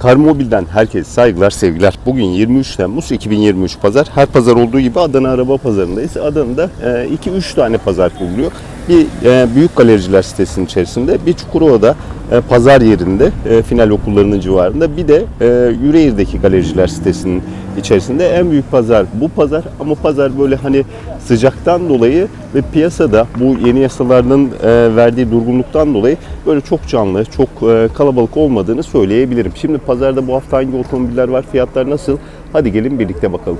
Karmobil'den herkese saygılar, sevgiler. Bugün 23 Temmuz 2023 pazar. Her pazar olduğu gibi Adana Araba Pazarı'ndayız. Adana'da 2-3 tane pazar kuruluyor. Bir e, büyük galericiler sitesinin içerisinde, bir Çukurova'da e, pazar yerinde, e, final okullarının civarında, bir de e, Yüreğir'deki galericiler sitesinin içerisinde en büyük pazar bu pazar. Ama pazar böyle hani sıcaktan dolayı ve piyasada bu yeni yasaların e, verdiği durgunluktan dolayı böyle çok canlı, çok e, kalabalık olmadığını söyleyebilirim. Şimdi pazarda bu hafta hangi otomobiller var, fiyatlar nasıl? Hadi gelin birlikte bakalım.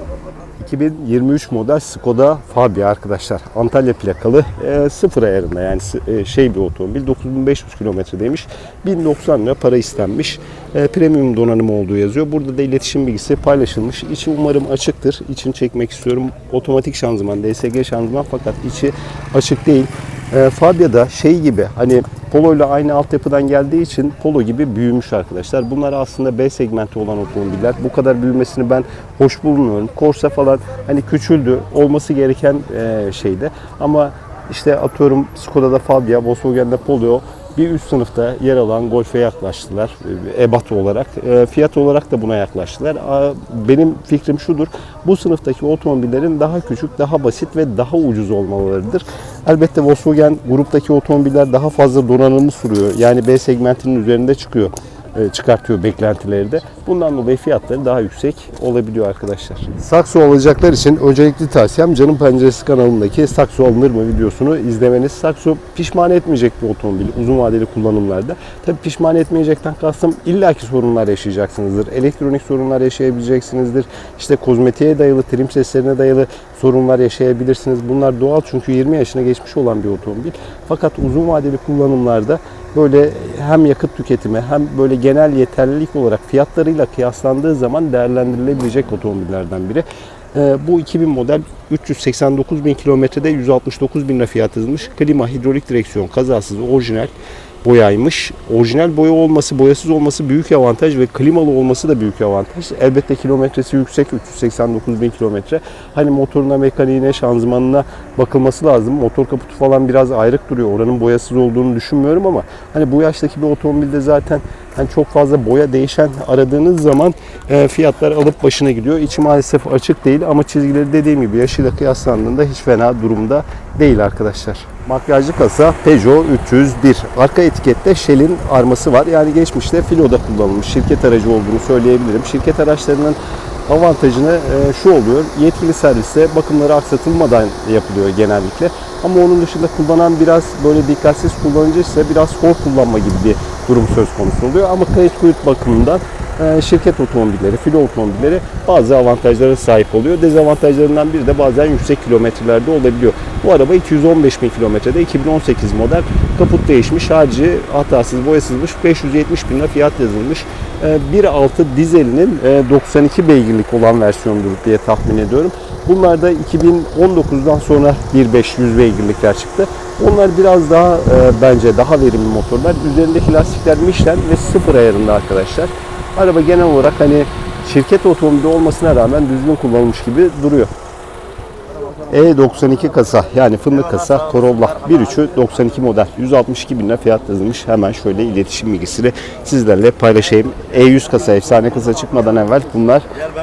2023 model Skoda Fabia arkadaşlar. Antalya plakalı e, sıfır ayarında yani e, şey bir otomobil. 9500 kilometredeymiş. 1090 lira para istenmiş. E, premium donanımı olduğu yazıyor. Burada da iletişim bilgisi paylaşılmış. İçi umarım açıktır. İçini çekmek istiyorum. Otomatik şanzıman, DSG şanzıman fakat içi açık değil. E, Fabia'da şey gibi hani Polo ile aynı altyapıdan geldiği için Polo gibi büyümüş arkadaşlar. Bunlar aslında B segmenti olan otomobiller. Bu kadar büyümesini ben hoş bulmuyorum. Corsa falan hani küçüldü. Olması gereken e, şeyde. Ama işte atıyorum Skoda'da Fabia, Volkswagen'de Polo bir üst sınıfta yer alan Golf'e yaklaştılar e, ebat olarak. E, Fiyat olarak da buna yaklaştılar. Benim fikrim şudur. Bu sınıftaki otomobillerin daha küçük, daha basit ve daha ucuz olmalarıdır. Elbette Volkswagen gruptaki otomobiller daha fazla donanımı sürüyor. Yani B segmentinin üzerinde çıkıyor çıkartıyor beklentileri de. Bundan dolayı fiyatları daha yüksek olabiliyor arkadaşlar. Sakso alacaklar için öncelikli tavsiyem Canım Penceresi kanalındaki Sakso alınır mı videosunu izlemeniz. Sakso pişman etmeyecek bir otomobil uzun vadeli kullanımlarda. Tabii pişman etmeyecekten kastım illaki sorunlar yaşayacaksınızdır. Elektronik sorunlar yaşayabileceksinizdir. İşte kozmetiğe dayalı, trim seslerine dayalı sorunlar yaşayabilirsiniz. Bunlar doğal çünkü 20 yaşına geçmiş olan bir otomobil. Fakat uzun vadeli kullanımlarda böyle hem yakıt tüketimi hem böyle genel yeterlilik olarak fiyatlarıyla kıyaslandığı zaman değerlendirilebilecek otomobillerden biri. Ee, Bu 2000 model 389 bin kilometrede 169 bin lira fiyat yazılmış. Klima, hidrolik direksiyon, kazasız, orijinal boyaymış. Orijinal boya olması, boyasız olması büyük avantaj ve klimalı olması da büyük avantaj. Elbette kilometresi yüksek, 389 bin kilometre. Hani motoruna, mekaniğine, şanzımanına bakılması lazım. Motor kaputu falan biraz ayrık duruyor. Oranın boyasız olduğunu düşünmüyorum ama hani bu yaştaki bir otomobilde zaten hani çok fazla boya değişen aradığınız zaman e, fiyatlar alıp başına gidiyor. İçi maalesef açık değil ama çizgileri dediğim gibi yaşıyla kıyaslandığında hiç fena durumda değil arkadaşlar. Makyajlı kasa Peugeot 301. Arka etikette Shell'in arması var. Yani geçmişte filoda kullanılmış şirket aracı olduğunu söyleyebilirim. Şirket araçlarının avantajını e, şu oluyor. Yetkili serviste bakımları aksatılmadan yapılıyor genellikle. Ama onun dışında kullanan biraz böyle dikkatsiz kullanıcı ise biraz hor kullanma gibi bir durum söz konusu oluyor. Ama kayıt kuyut bakımından e, şirket otomobilleri, filo otomobilleri bazı avantajlara sahip oluyor. Dezavantajlarından biri de bazen yüksek kilometrelerde olabiliyor. Bu araba 215 bin kilometrede 2018 model kaput değişmiş, harcı hatasız boyasızmış 570 bin lira fiyat yazılmış. E, 1.6 dizelinin e, 92 beygirlik olan versiyonudur diye tahmin ediyorum. Bunlar da 2019'dan sonra 1.5 100 beygirlikler çıktı. Onlar biraz daha e, bence daha verimli motorlar. Üzerindeki lastikler Michelin ve sıfır ayarında arkadaşlar. Araba genel olarak hani şirket otomobili olmasına rağmen düzgün kullanılmış gibi duruyor. E92 kasa yani fındık kasa Corolla 1.3'ü 92 model 162 bin lira fiyat yazılmış. Hemen şöyle iletişim bilgisini sizlerle paylaşayım. E100 kasa efsane kasa çıkmadan evvel bunlar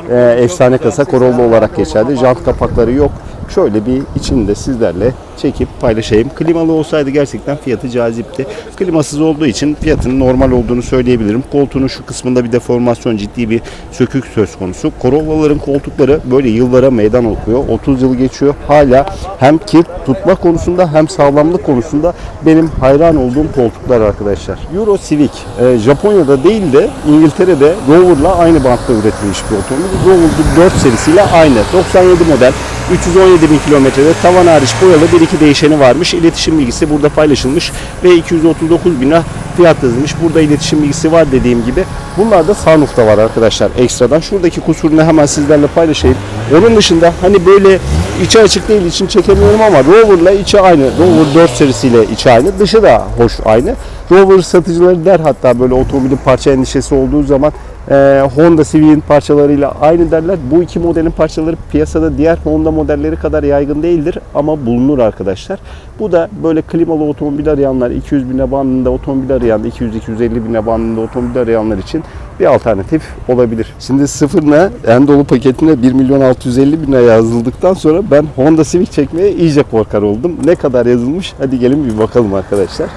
e, efsane kasa Corolla olarak geçerli. Jant kapakları yok. Şöyle bir içini de sizlerle çekip paylaşayım. Klimalı olsaydı gerçekten fiyatı cazipti. Klimasız olduğu için fiyatının normal olduğunu söyleyebilirim. Koltuğunun şu kısmında bir deformasyon ciddi bir sökük söz konusu. Corolla'ların koltukları böyle yıllara meydan okuyor. 30 yıl geçiyor. Hala hem kir tutma konusunda hem sağlamlık konusunda benim hayran olduğum koltuklar arkadaşlar. Euro Civic e, Japonya'da değil de İngiltere'de Rover'la aynı bantta üretilmiş bir otomobil. Rover 4 serisiyle aynı. 97 model 317 bin kilometrede tavan hariç boyalı bir iki değişeni varmış. İletişim bilgisi burada paylaşılmış ve 239 bin fiyat yazılmış. Burada iletişim bilgisi var dediğim gibi. Bunlar da sunroof'ta var arkadaşlar ekstradan. Şuradaki kusurunu hemen sizlerle paylaşayım. Onun dışında hani böyle içi açık değil için çekemiyorum ama Rover'la içi aynı. Rover 4 serisiyle içi aynı. Dışı da hoş aynı. Rover satıcıları der hatta böyle otomobilin parça endişesi olduğu zaman e, Honda Civic'in parçalarıyla aynı derler. Bu iki modelin parçaları piyasada diğer Honda modelleri kadar yaygın değildir ama bulunur arkadaşlar. Bu da böyle klimalı otomobil arayanlar, 200 bine bandında otomobil arayan, 200-250 bine bandında otomobil arayanlar için bir alternatif olabilir. Şimdi sıfırına en dolu paketine 1 milyon 650 bine yazıldıktan sonra ben Honda Civic çekmeye iyice korkar oldum. Ne kadar yazılmış? Hadi gelin bir bakalım arkadaşlar.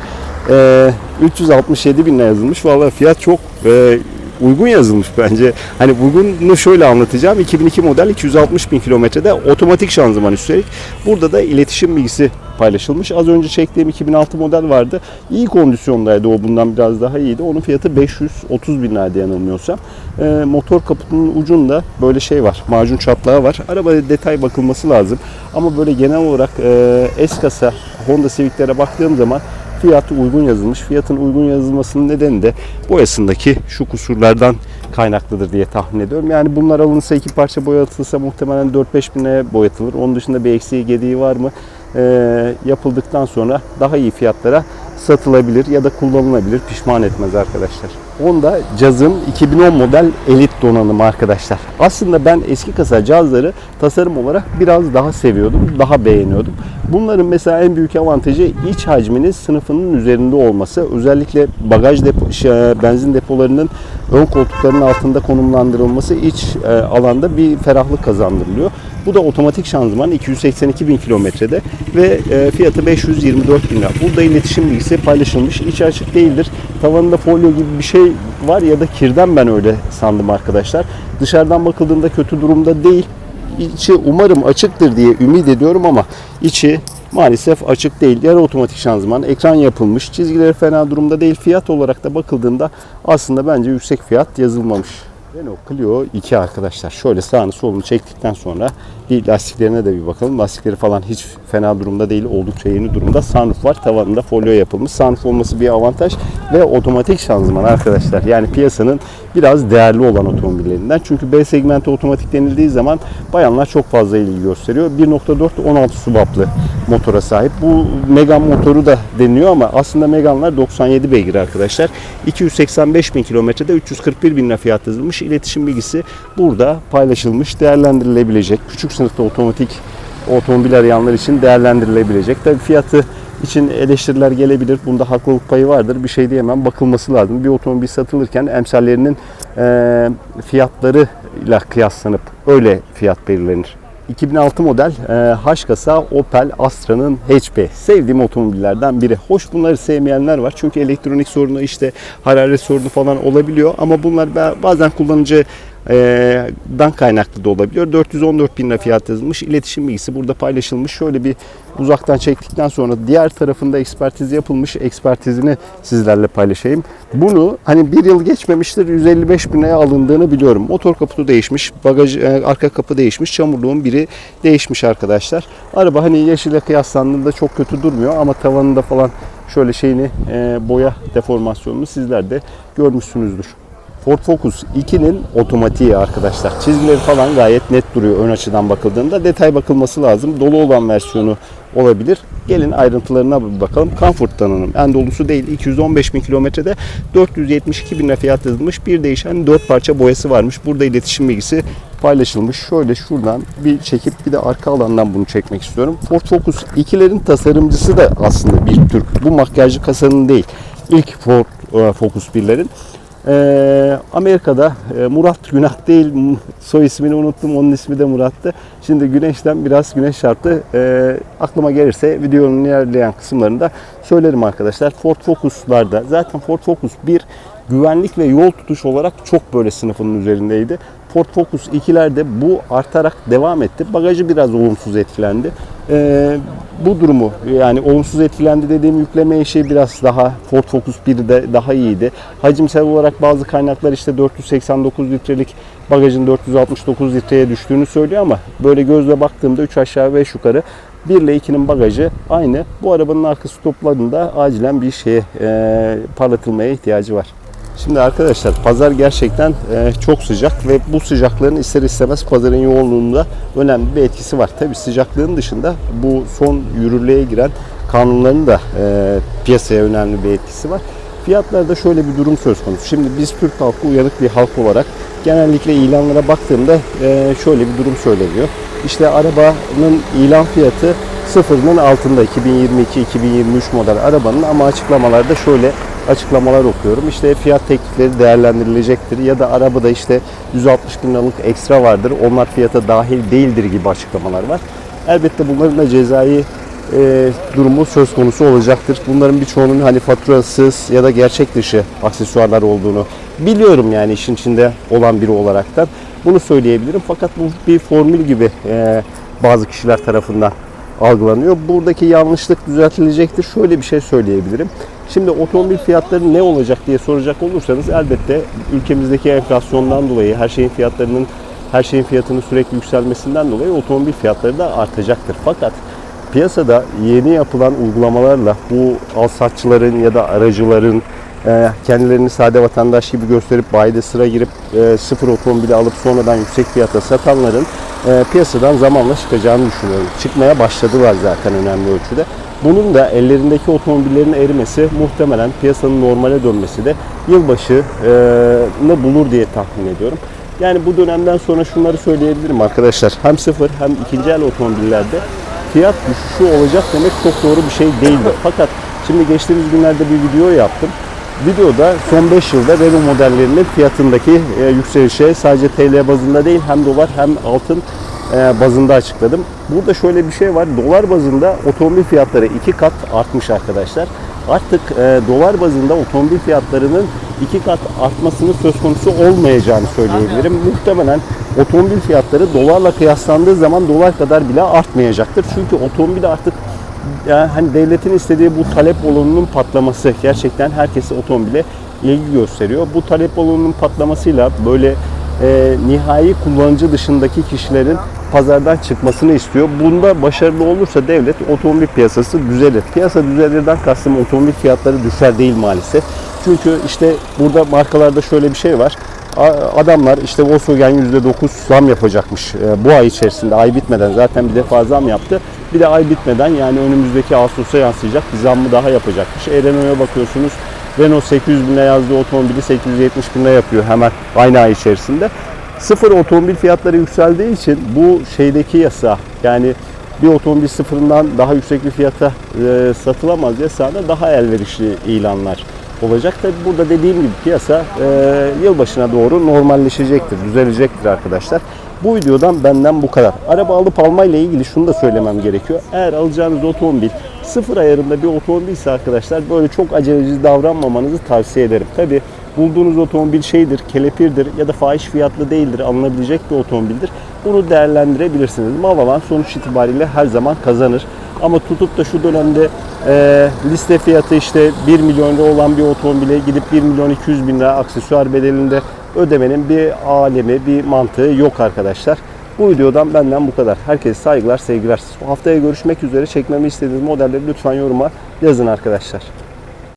Ee, 367 binle yazılmış. Vallahi fiyat çok e, uygun yazılmış bence. Hani uygunu şöyle anlatacağım. 2002 model 260 bin kilometrede otomatik şanzıman üstelik. Burada da iletişim bilgisi paylaşılmış. Az önce çektiğim 2006 model vardı. İyi kondisyondaydı o bundan biraz daha iyiydi. Onun fiyatı 530 bin yanılmıyorsam. Ee, motor kaputunun ucunda böyle şey var. Macun çatlağı var. Arabada detay bakılması lazım. Ama böyle genel olarak e, S kasa Honda Civic'lere baktığım zaman fiyatı uygun yazılmış. Fiyatın uygun yazılmasının nedeni de boyasındaki şu kusurlardan kaynaklıdır diye tahmin ediyorum. Yani bunlar alınırsa iki parça boyatılsa muhtemelen 4-5 bine boyatılır. Onun dışında bir eksiği gediği var mı? Ee, yapıldıktan sonra daha iyi fiyatlara satılabilir ya da kullanılabilir. Pişman etmez arkadaşlar. Honda Jazz'ın 2010 model elit donanımı arkadaşlar. Aslında ben eski kasa Jazz'ları tasarım olarak biraz daha seviyordum. Daha beğeniyordum. Bunların mesela en büyük avantajı iç hacminin sınıfının üzerinde olması. Özellikle bagaj depo, şey, benzin depolarının ön koltukların altında konumlandırılması iç e, alanda bir ferahlık kazandırılıyor. Bu da otomatik şanzıman 282 bin kilometrede ve e, fiyatı 524 bin lira. Burada iletişim bilgisi paylaşılmış. İç açık değildir. Tavanında folyo gibi bir şey var ya da kirden ben öyle sandım arkadaşlar. Dışarıdan bakıldığında kötü durumda değil. İçi umarım açıktır diye ümit ediyorum ama içi maalesef açık değil. Yarı otomatik şanzıman, ekran yapılmış, çizgileri fena durumda değil. Fiyat olarak da bakıldığında aslında bence yüksek fiyat yazılmamış. Renault Clio 2 arkadaşlar. Şöyle sağını solunu çektikten sonra bir lastiklerine de bir bakalım. Lastikleri falan hiç fena durumda değil. Oldukça yeni durumda. Sunroof var. Tavanında folyo yapılmış. Sunroof olması bir avantaj ve otomatik şanzıman arkadaşlar. Yani piyasanın biraz değerli olan otomobillerinden. Çünkü B segmenti otomatik denildiği zaman bayanlar çok fazla ilgi gösteriyor. 1.4 16 subaplı motora sahip. Bu Megane motoru da deniliyor ama aslında Megane'lar 97 beygir arkadaşlar. 285 bin kilometrede 341 bin lira fiyat yazılmış. İletişim bilgisi burada paylaşılmış, değerlendirilebilecek. Küçük sınıfta otomatik otomobil arayanlar için değerlendirilebilecek. Tabii fiyatı için eleştiriler gelebilir. Bunda haklılık payı vardır. Bir şey diyemem. Bakılması lazım. Bir otomobil satılırken emsallerinin e, fiyatlarıyla kıyaslanıp öyle fiyat belirlenir. 2006 model e, H kasa Opel Astra'nın HP. Sevdiğim otomobillerden biri. Hoş bunları sevmeyenler var. Çünkü elektronik sorunu işte hararet sorunu falan olabiliyor. Ama bunlar bazen kullanıcı e, dan kaynaklı da olabiliyor. 414 bin lira fiyat yazılmış. İletişim bilgisi burada paylaşılmış. Şöyle bir uzaktan çektikten sonra diğer tarafında ekspertiz yapılmış. Ekspertizini sizlerle paylaşayım. Bunu hani bir yıl geçmemiştir 155 bin liraya alındığını biliyorum. Motor kaputu değişmiş. Bagaj e, arka kapı değişmiş. Çamurluğun biri değişmiş arkadaşlar. Araba hani yeşile kıyaslandığında çok kötü durmuyor ama tavanında falan şöyle şeyini e, boya deformasyonunu sizler de görmüşsünüzdür. Ford Focus 2'nin otomatiği arkadaşlar. Çizgileri falan gayet net duruyor ön açıdan bakıldığında. Detay bakılması lazım. Dolu olan versiyonu olabilir. Gelin ayrıntılarına bir bakalım. Comfort donanım. En dolusu değil. 215 bin kilometrede 472 bin fiyat yazılmış. Bir değişen 4 parça boyası varmış. Burada iletişim bilgisi paylaşılmış. Şöyle şuradan bir çekip bir de arka alandan bunu çekmek istiyorum. Ford Focus 2'lerin tasarımcısı da aslında bir Türk. Bu makyajlı kasanın değil. İlk Ford e, Focus 1'lerin. Ee, Amerika'da e, Murat Günah değil soy ismini unuttum onun ismi de Murat'tı. Şimdi güneşten biraz güneş çarptı. Ee, aklıma gelirse videonun ilerleyen kısımlarında söylerim arkadaşlar. Ford Focus'larda zaten Ford Focus 1 güvenlik ve yol tutuş olarak çok böyle sınıfının üzerindeydi. Ford Focus 2'lerde bu artarak devam etti. Bagajı biraz olumsuz etkilendi. Ee, bu durumu yani olumsuz etkilendi dediğim yükleme eşiği biraz daha Ford Focus 1'de daha iyiydi. Hacimsel olarak bazı kaynaklar işte 489 litrelik bagajın 469 litreye düştüğünü söylüyor ama böyle gözle baktığımda 3 aşağı 5 yukarı 1 ile 2'nin bagajı aynı. Bu arabanın arka stoplarında acilen bir şeye e, parlatılmaya ihtiyacı var. Şimdi arkadaşlar pazar gerçekten e, çok sıcak ve bu sıcaklığın ister istemez pazarın yoğunluğunda önemli bir etkisi var. Tabi sıcaklığın dışında bu son yürürlüğe giren kanunların da e, piyasaya önemli bir etkisi var. Fiyatlarda şöyle bir durum söz konusu. Şimdi biz Türk halkı uyanık bir halk olarak genellikle ilanlara baktığımda e, şöyle bir durum söyleniyor. İşte arabanın ilan fiyatı sıfırının altında 2022-2023 model arabanın ama açıklamalarda şöyle açıklamalar okuyorum. İşte fiyat teklifleri değerlendirilecektir ya da arabada işte 160 bin liralık ekstra vardır. Onlar fiyata dahil değildir gibi açıklamalar var. Elbette bunların da cezai e, durumu söz konusu olacaktır. Bunların birçoğunun hani faturasız ya da gerçek dışı aksesuarlar olduğunu biliyorum yani işin içinde olan biri olaraktan. Bunu söyleyebilirim fakat bu bir formül gibi e, bazı kişiler tarafından algılanıyor. Buradaki yanlışlık düzeltilecektir. Şöyle bir şey söyleyebilirim. Şimdi otomobil fiyatları ne olacak diye soracak olursanız elbette ülkemizdeki enflasyondan dolayı her şeyin fiyatlarının her şeyin fiyatının sürekli yükselmesinden dolayı otomobil fiyatları da artacaktır. Fakat piyasada yeni yapılan uygulamalarla bu alsatçıların ya da aracıların kendilerini sade vatandaş gibi gösterip bayide sıra girip e, sıfır otomobili alıp sonradan yüksek fiyata satanların e, piyasadan zamanla çıkacağını düşünüyorum. Çıkmaya başladılar zaten önemli ölçüde. Bunun da ellerindeki otomobillerin erimesi muhtemelen piyasanın normale dönmesi de yılbaşını bulur diye tahmin ediyorum. Yani bu dönemden sonra şunları söyleyebilirim arkadaşlar. Hem sıfır hem ikinci el otomobillerde fiyat düşüşü olacak demek çok doğru bir şey değildir. Fakat şimdi geçtiğimiz günlerde bir video yaptım. Videoda son 5 yılda Renault modellerinin fiyatındaki e, yükselişe sadece TL bazında değil hem dolar hem altın e, bazında açıkladım. Burada şöyle bir şey var. Dolar bazında otomobil fiyatları iki kat artmış arkadaşlar. Artık e, dolar bazında otomobil fiyatlarının iki kat artmasının söz konusu olmayacağını söyleyebilirim. Muhtemelen otomobil fiyatları dolarla kıyaslandığı zaman dolar kadar bile artmayacaktır. Çünkü otomobil artık yani hani devletin istediği bu talep balonunun patlaması gerçekten herkesi otomobile ilgi gösteriyor. Bu talep balonunun patlamasıyla böyle e, nihai kullanıcı dışındaki kişilerin pazardan çıkmasını istiyor. Bunda başarılı olursa devlet otomobil piyasası düzelir. Piyasa düzelirden kastım otomobil fiyatları düşer değil maalesef. Çünkü işte burada markalarda şöyle bir şey var. Adamlar işte Volkswagen %9 zam yapacakmış e, bu ay içerisinde ay bitmeden zaten bir defa zam yaptı. Bir de ay bitmeden yani önümüzdeki Ağustos'a yansıyacak bir zammı daha yapacakmış. E, Renault'a bakıyorsunuz Renault 800 bine yazdığı otomobili 870 bine yapıyor hemen aynı ay içerisinde. Sıfır otomobil fiyatları yükseldiği için bu şeydeki yasa yani bir otomobil sıfırından daha yüksek bir fiyata e, satılamaz yasağında daha elverişli ilanlar olacak. Tabi burada dediğim gibi piyasa e, yılbaşına doğru normalleşecektir, düzelecektir arkadaşlar. Bu videodan benden bu kadar. Araba alıp almayla ilgili şunu da söylemem gerekiyor. Eğer alacağınız otomobil sıfır ayarında bir otomobilse arkadaşlar böyle çok aceleci davranmamanızı tavsiye ederim. Tabi bulduğunuz otomobil şeydir, kelepirdir ya da fahiş fiyatlı değildir, alınabilecek bir otomobildir. Bunu değerlendirebilirsiniz. Mal alan sonuç itibariyle her zaman kazanır. Ama tutup da şu dönemde e, liste fiyatı işte 1 milyon lira olan bir otomobile gidip 1 milyon 200 bin lira aksesuar bedelinde ödemenin bir alemi, bir mantığı yok arkadaşlar. Bu videodan benden bu kadar. Herkese saygılar, sevgiler. Haftaya görüşmek üzere. Çekmemi istediğiniz modelleri lütfen yoruma yazın arkadaşlar.